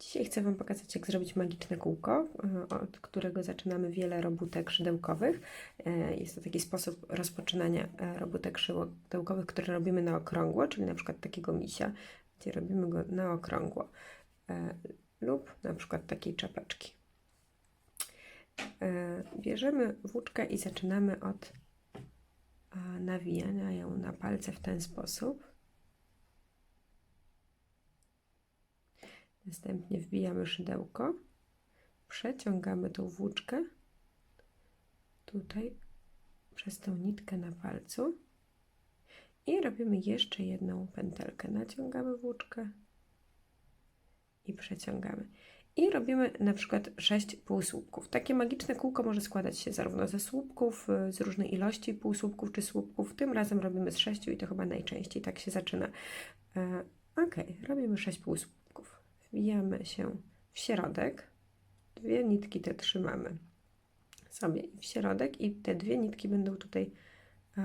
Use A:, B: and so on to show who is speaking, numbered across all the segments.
A: Dzisiaj chcę Wam pokazać, jak zrobić magiczne kółko, e, od którego zaczynamy wiele robótek szydełkowych. E, Jest to taki sposób rozpoczynania e, robótek szydełkowych, które robimy na okrągło, czyli na przykład takiego misia, gdzie robimy go na okrągło, lub na przykład takiej czapeczki. Bierzemy włóczkę i zaczynamy od nawijania ją na palce w ten sposób. Następnie wbijamy szydełko, przeciągamy tą włóczkę tutaj przez tą nitkę na palcu i robimy jeszcze jedną pętelkę. Naciągamy włóczkę i przeciągamy. I robimy na przykład 6 półsłupków. Takie magiczne kółko może składać się zarówno ze słupków, y, z różnej ilości półsłupków czy słupków. Tym razem robimy z 6 i to chyba najczęściej tak się zaczyna. E, ok, robimy 6 półsłupków. Wbijamy się w środek. Dwie nitki te trzymamy sobie w środek i te dwie nitki będą tutaj e,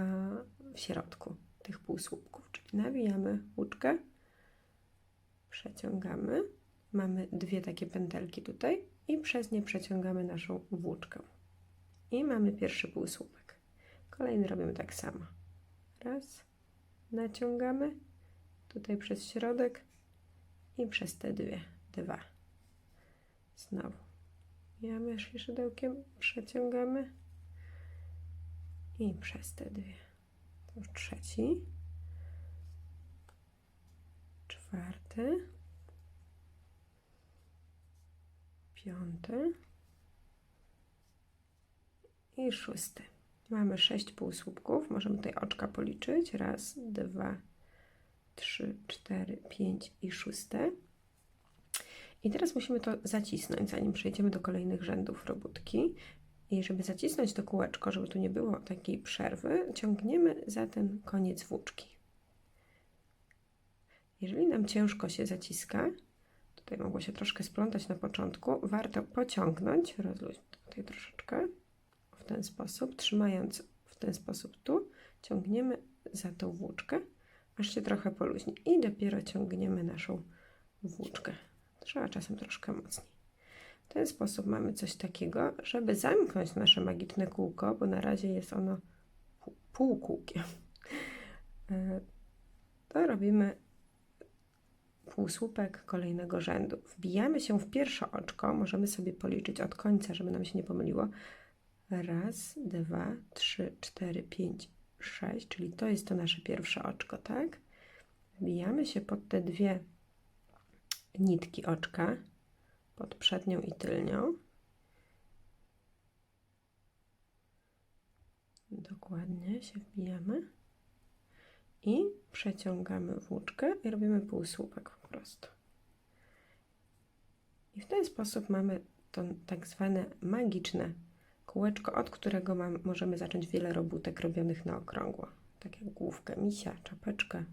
A: w środku tych półsłupków. Czyli nawijamy łuczkę, przeciągamy. Mamy dwie takie pętelki tutaj i przez nie przeciągamy naszą włóczkę. I mamy pierwszy półsłupek. Kolejny robimy tak samo. Raz, naciągamy tutaj przez środek i przez te dwie, dwa. Znowu. Mijamy szydełkiem, przeciągamy i przez te dwie. To trzeci, czwarty, piąty i szósty. Mamy sześć półsłupków. Możemy tutaj oczka policzyć. Raz, dwa, trzy, cztery, pięć i szóste. I teraz musimy to zacisnąć, zanim przejdziemy do kolejnych rzędów robótki. I żeby zacisnąć to kółeczko, żeby tu nie było takiej przerwy, ciągniemy za ten koniec włóczki. Jeżeli nam ciężko się zaciska, tutaj mogło się troszkę splątać na początku, warto pociągnąć, rozluźnić tutaj troszeczkę, w ten sposób, trzymając w ten sposób tu, ciągniemy za tą włóczkę, aż się trochę poluźni i dopiero ciągniemy naszą włóczkę. Trzeba czasem troszkę mocniej. W ten sposób mamy coś takiego, żeby zamknąć nasze magiczne kółko, bo na razie jest ono pół- półkółkiem. E, To robimy półsłupek kolejnego rzędu. Wbijamy się w pierwsze oczko, możemy sobie policzyć od końca, żeby nam się nie pomyliło. Raz, dwa, trzy, cztery, pięć, sześć, czyli to jest to nasze pierwsze oczko, tak? Wbijamy się pod te dwie nitki oczka, pod przednią i tylnią. Dokładnie się wbijamy i przeciągamy włóczkę i robimy półsłupek po prostu. I w ten sposób mamy to tak zwane magiczne kółeczko, od którego mam, możemy zacząć wiele robótek robionych na okrągło. Tak jak główkę misia, czapeczkę,